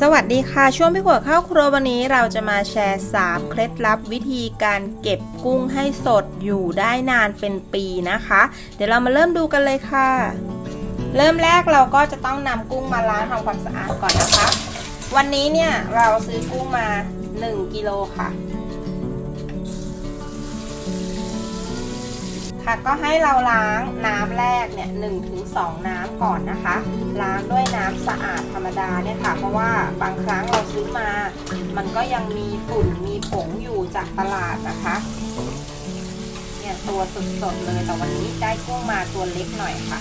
สวัสดีค่ะ ช่วงพี่ขวดข้าวครัววันนี้เราจะมาแชร์ 3 เคล็ดลับวิธีการเก็บกุ้งให้สดอยู่ได้นานเป็นปีนะคะ เดี๋ยวเรามาเริ่มดูกันเลยค่ะ เริ่มแรกเราก็จะต้องนำกุ้งมาล้างทำความสะอาดก่อนนะคะ วันนี้เนี่ยเราซื้อกุ้งมา 1กิโลค่ะ ค่ะก็ให้เราล้างน้ำแรกเนี่ยหนึ่งถึงสองน้ำก่อนนะคะ ล้างด้วยน้ำสะอาดธรรมดาเนี่ยค่ะ เพราะว่าบางครั้งเราซื้อมา มันก็ยังมีฝุ่นมีผงอยู่จากตลาดนะคะเนี่ยตัวสดๆเลยแต่วันนี้ได้กุ้งมาตัวเล็กหน่อยค่ะ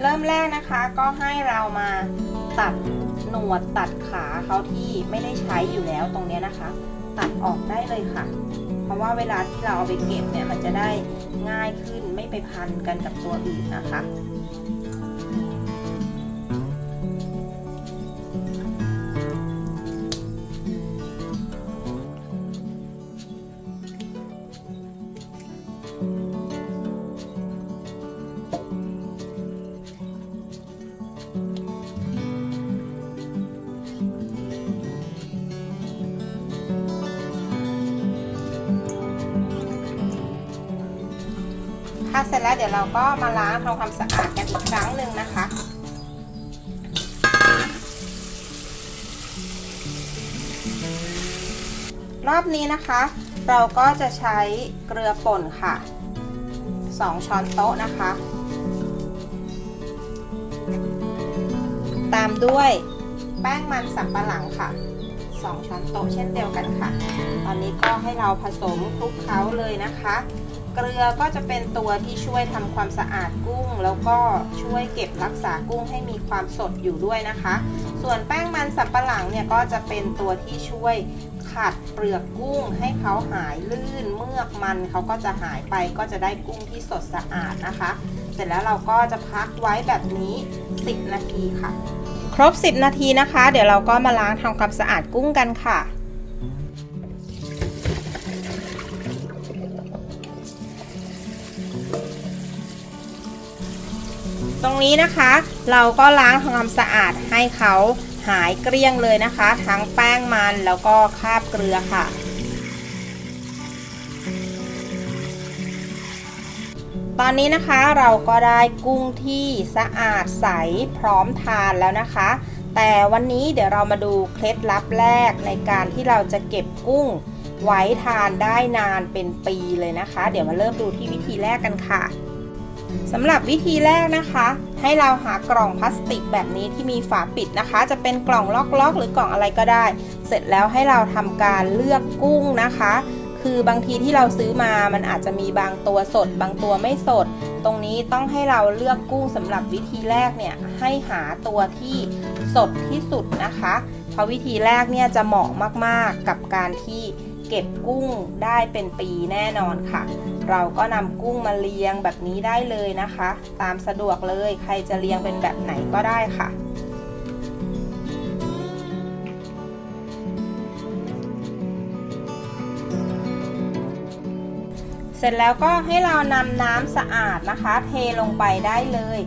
เริ่มแรกนะคะก็ให้เรามาตัด หนวดตัดขาเขาที่ไม่ได้ใช้อยู่แล้วตรงเนี้ยนะคะ ตัดออกได้เลยค่ะ เพราะว่าเวลาที่เราเอาไปเก็บเนี่ยมันจะได้ง่ายขึ้นไม่ไปพันกันกับตัวอื่นนะคะ ค่ะเสร็จแล้วเดี๋ยวเราก็มาล้างทำความสะอาดกันอีกครั้งหนึ่งนะคะรอบนี้นะคะ เราก็จะใช้เกลือป่นค่ะ 2 ช้อนโต๊ะนะคะ ตามด้วยแป้งมันสับปะหลังค่ะ 2 ช้อนโต๊ะเช่นเดียวกันค่ะ ตอนนี้ก็ให้เราผสมคลุกเคล้าเลยนะคะ เกลือก็จะเป็นตัวที่ช่วยทำความสะอาดกุ้ง แล้วก็ช่วยเก็บรักษากุ้งให้มีความสดอยู่ด้วยนะคะ ส่วนแป้งมันสับปะหลังเนี่ยก็จะเป็นตัวที่ช่วยขัดเปลือกกุ้งให้เขาหายลื่นเมือกมันเขาก็จะหายไปก็จะได้กุ้งที่สดสะอาดนะคะ เสร็จแล้วเราก็จะพักไว้แบบนี้ 10 นาทีค่ะ ครบ 10 นาทีนะคะ เดี๋ยวเราก็มาล้างทำความสะอาดกุ้งกันค่ะ รงนี้นะคะ เราก็ล้างทำความสะอาดให้เขาหายเกลี้ยงเลยนะคะ ทั้งแป้งมันแล้วก็คราบเกลือค่ะตอนนี้นะคะเราก็ได้กุ้งที่สะอาดใสพร้อมทานแล้วนะคะ แต่วันนี้เดี๋ยวเรามาดูเคล็ดลับแรกในการที่เราจะเก็บกุ้งไว้ทานได้นานเป็นปีเลยนะคะ เดี๋ยวมาเริ่มดูที่วิธีแรกกันค่ะ สำหรับวิธีแรกนะคะ ให้เราหากล่องพลาสติกแบบนี้ที่มีฝาปิดนะคะ จะเป็นกล่องล็อกๆ หรือกล่องอะไรก็ได้ เสร็จแล้วให้เราทำการเลือกกุ้งนะคะ คือบางทีที่เราซื้อมามันอาจจะมีบางตัวสด บางตัวไม่สด ตรงนี้ต้องให้เราเลือกกุ้งสำหรับวิธีแรกเนี่ยให้หาตัวที่สดที่สุดนะคะ เพราะวิธีแรกเนี่ยจะเหมาะมากๆกับการที่ เก็บกุ้งได้เป็นปีแน่นอนค่ะ เราก็นำกุ้งมาเรียงแบบนี้ได้เลยนะคะ ตามสะดวกเลยใครจะเรียงเป็นแบบไหนก็ได้ค่ะเสร็จแล้วก็ให้เรานำน้ำสะอาดนะคะ เทลงไปได้เลย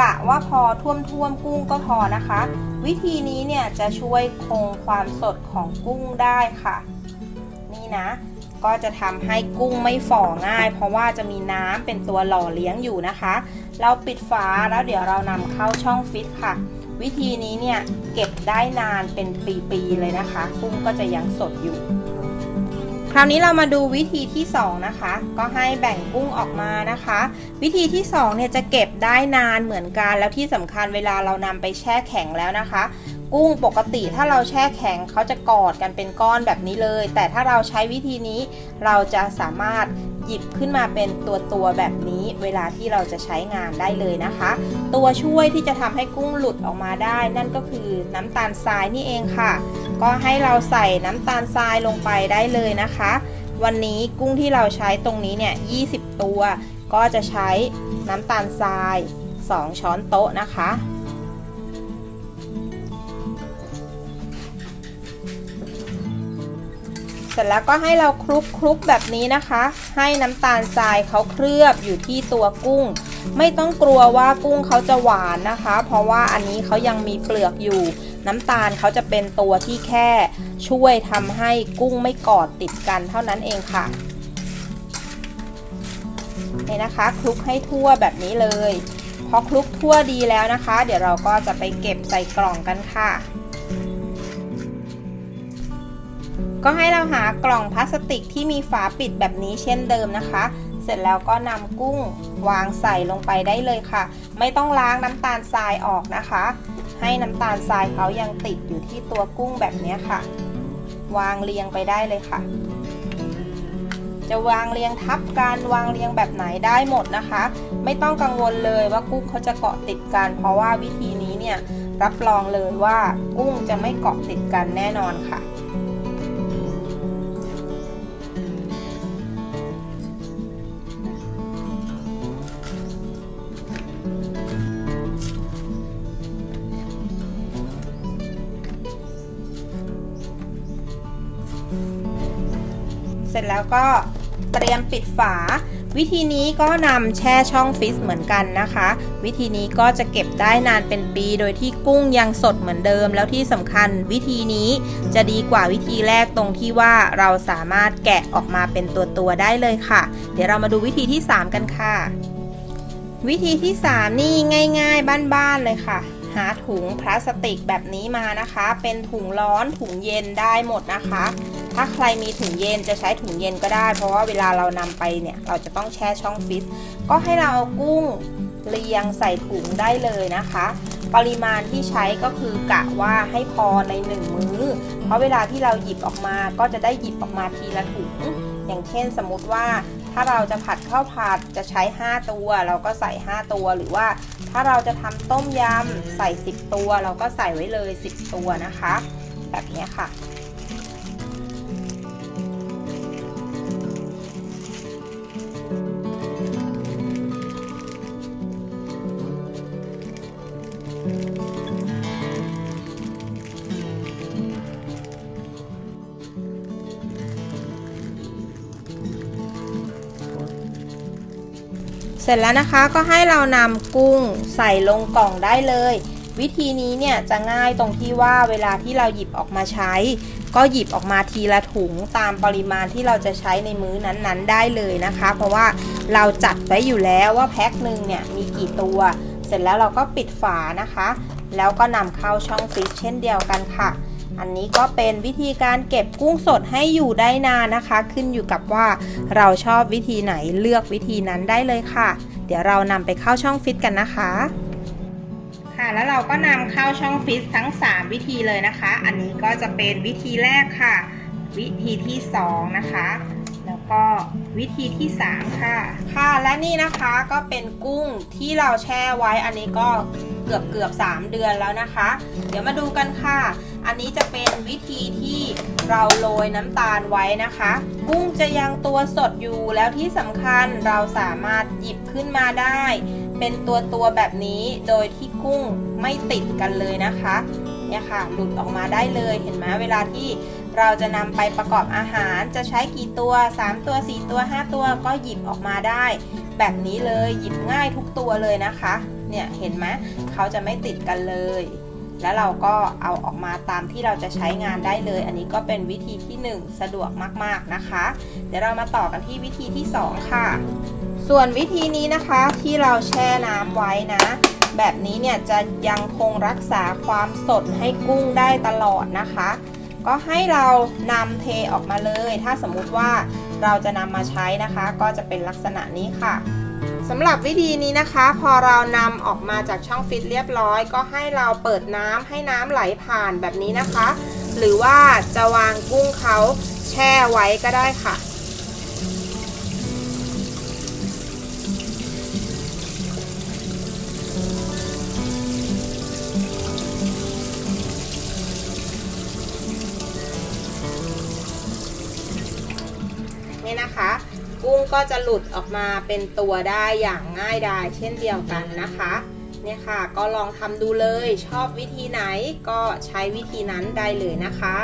กะว่าพอท่วมท่วมๆกุ้งก็พอนะคะ วิธีนี้เนี่ยจะช่วยคงความสดของกุ้งได้ค่ะ นี่นะ ก็จะทำให้กุ้งไม่ฝ่อง่าย เพราะว่าจะมีน้ำเป็นตัวหล่อเลี้ยงอยู่นะคะ เราปิดฝาแล้วเดี๋ยวเรานำเข้าช่องฟิตค่ะ วิธีนี้เนี่ยเก็บได้นานเป็นปีๆเลยนะคะ กุ้งก็จะยังสดอยู่ คราวนี้เรามาดูวิธีที่ 2 นะคะ ก็ให้แบ่งกุ้งออกมานะคะ วิธีที่2เนี่ยจะเก็บได้นานเหมือนกันแล้วที่สำคัญเวลาเรานำไปแช่แข็งแล้วนะคะ กุ้งปกติถ้าเราแช่แข็งเขาจะกอดกันเป็นก้อนแบบนี้เลย แต่ถ้าเราใช้วิธีนี้เราจะสามารถหยิบขึ้นมาเป็นตัวตัวแบบนี้เวลาที่เราจะใช้งานได้เลยนะคะ ตัวช่วยที่จะทำให้กุ้งหลุดออกมาได้ นั่นก็คือน้ำตาลทรายนี่เองค่ะ ก็ให้เราใส่น้ำตาลทรายลงไปได้เลยนะคะ วันนี้กุ้งที่เราใช้ตรงนี้เนี่ย 20 ตัว ก็จะใช้น้ำตาลทราย 2 ช้อนโต๊ะนะคะ ร็จแล้วก็ให้เราคลุกคลุกแบบนี้นะคะ ให้น้ำตาลทรายเขาเคลือบอยู่ที่ตัวกุ้ง ไม่ต้องกลัวว่ากุ้งเขาจะหวานนะคะ เพราะว่าอันนี้เขายังมีเปลือกอยู่ น้ำตาลเขาจะเป็นตัวที่แค่ ช่วยทำให้กุ้งไม่กอดติดกันเท่านั้นเองค่ะนี่นะคะ คลุกให้ทั่วแบบนี้เลยพอคลุกทั่วดีแล้วนะคะ เดี๋ยวเราก็จะไปเก็บใส่กล่องกันค่ะ ก็ให้เราหากล่องพลาสติกที่มีฝาปิดแบบนี้เช่นเดิมนะคะ เสร็จแล้วก็นำกุ้งวางใส่ลงไปได้เลยค่ะ ไม่ต้องล้างน้ำตาลทรายออกนะคะ ให้น้ำตาลทรายเขายังติดอยู่ที่ตัวกุ้งแบบนี้ค่ะ วางเรียงไปได้เลยค่ะ จะวางเรียงทับกันวางเรียงแบบไหนได้หมดนะคะ ไม่ต้องกังวลเลยว่ากุ้งเขาจะเกาะติดกัน เพราะว่าวิธีนี้เนี่ยรับรองเลยว่ากุ้งจะไม่เกาะติดกันแน่นอนค่ะ ร็จแล้วก็เตรียมปิดฝา วิธีนี้ก็นำแช่ช่องฟิสเหมือนกันนะคะ วิธีนี้ก็จะเก็บได้นานเป็นปี โดยที่กุ้งยังสดเหมือนเดิม แล้วที่สำคัญวิธีนี้จะดีกว่าวิธีแรกตรงที่ว่าเราสามารถแกะออกมาเป็นตัวตัวได้เลยค่ะ เดี๋ยวเรามาดูวิธีที่ 3 กันค่ะ วิธีที่ 3 นี่ง่าย ๆ บ้านๆเลยค่ะหาถุงพลาสติกแบบนี้มานะคะ เป็นถุงร้อนถุงเย็นได้หมดนะคะ ถ้าใครมีถุงเย็นจะใช้ถุงเย็นก็ได้ เพราะว่าเวลาเรานำไปเนี่ย เราจะต้องแช่ช่องฟิตก็ให้เราเอากุ้งเรียงใส่ถุงได้เลยนะคะ ปริมาณที่ใช้ก็คือกะว่าให้พอในหนึ่งมื้อ เพราะเวลาที่เราหยิบออกมาก็จะได้หยิบออกมาทีละถุง อย่างเช่นสมมติว่าถ้าเราจะผัดข้าวผัดจะใช้ 5 ตัว เราก็ใส่ 5 ตัวหรือว่า ถ้าเราจะทำต้มยำใส่ 10 ตัว เราก็ใส่ไว้เลย 10 ตัวนะคะ แบบนี้ค่ะ สร็จแล้วนะคะก็ให้เรานำกุ้งใส่ลงกล่องได้เลย วิธีนี้เนี่ยจะง่ายตรงที่ว่าเวลาที่เราหยิบออกมาใช้ ก็หยิบออกมาทีละถุงตามปริมาณที่เราจะใช้ในมื้อนั้นๆ ได้เลยนะคะ เพราะว่าเราจัดไว้อยู่แล้วว่าแพ็คหนึ่งเนี่ยมีกี่ตัว เสร็จแล้วเราก็ปิดฝานะคะ แล้วก็นำเข้าช่องฟรีซเช่นเดียวกันค่ะ อันนี้ก็เป็นวิธีการเก็บกุ้งสดให้อยู่ได้นานนะคะ ขึ้นอยู่กับว่าเราชอบวิธีไหนเลือกวิธีนั้นได้เลยค่ะ เดี๋ยวเรานำไปเข้าช่องฟิตกันนะคะค่ะแล้วเราก็นำเข้าช่องฟิตทั้ง 3 วิธีเลยนะคะ อันนี้ก็จะเป็นวิธีแรกค่ะ วิธีที่ 2 นะคะ แล้วก็วิธีที่ 3 ค่ะ ค่ะและนี่นะคะก็เป็นกุ้งที่เราแช่ไว้อันนี้ก็เกือบเกือบ3 เดือนแล้วนะคะ เดี๋ยวมาดูกันค่ะ อันนี้จะเป็นวิธีที่เราโรยน้ำตาลไว้นะคะ กุ้งจะยังตัวสดอยู่แล้วที่สำคัญเราสามารถหยิบขึ้นมาได้ เป็นตัวตัวแบบนี้โดยที่กุ้งไม่ติดกันเลยนะคะเนี่ยค่ะหลุดออกมาได้เลยเห็นไหมเวลาที่เราจะนำไปประกอบอาหารจะใช้กี่ตัว 3 ตัว 4 ตัว 5 ตัวก็หยิบออกมาได้ แบบนี้เลยหยิบง่ายทุกตัวเลยนะคะ เนี่ยเห็นไหมเขาจะไม่ติดกันเลย แล้วเราก็เอาออกมาตามที่เราจะใช้งานได้เลย อันนี้ก็เป็นวิธีที่ 1 สะดวกมากๆนะคะ เดี๋ยวเรามาต่อกันที่วิธีที่ 2 ค่ะ ส่วนวิธีนี้นะคะที่เราแช่น้ำไว้นะ แบบนี้เนี่ยจะยังคงรักษาความสดให้กุ้งได้ตลอดนะคะ ก็ให้เรานำเทออกมาเลย ถ้าสมมุติว่าเราจะนำมาใช้นะคะ ก็จะเป็นลักษณะนี้ค่ะ สำหรับวิธีนี้นะคะ พอเรานำออกมาจากช่องฟิตเรียบร้อย ก็ให้เราเปิดน้ำให้น้ำไหลผ่านแบบนี้นะคะ หรือว่าจะวางกุ้งเขาแช่ไว้ก็ได้ค่ะ งก็จะหลุดออกมาเป็นตัวได้อย่างง่ายดายเช่นเดียวกันนะคะเนี่ยค่ะก็ลองทำดูเลยชอบวิธีไหนก็ใช้วิธีนั้นได้เลยนะคะ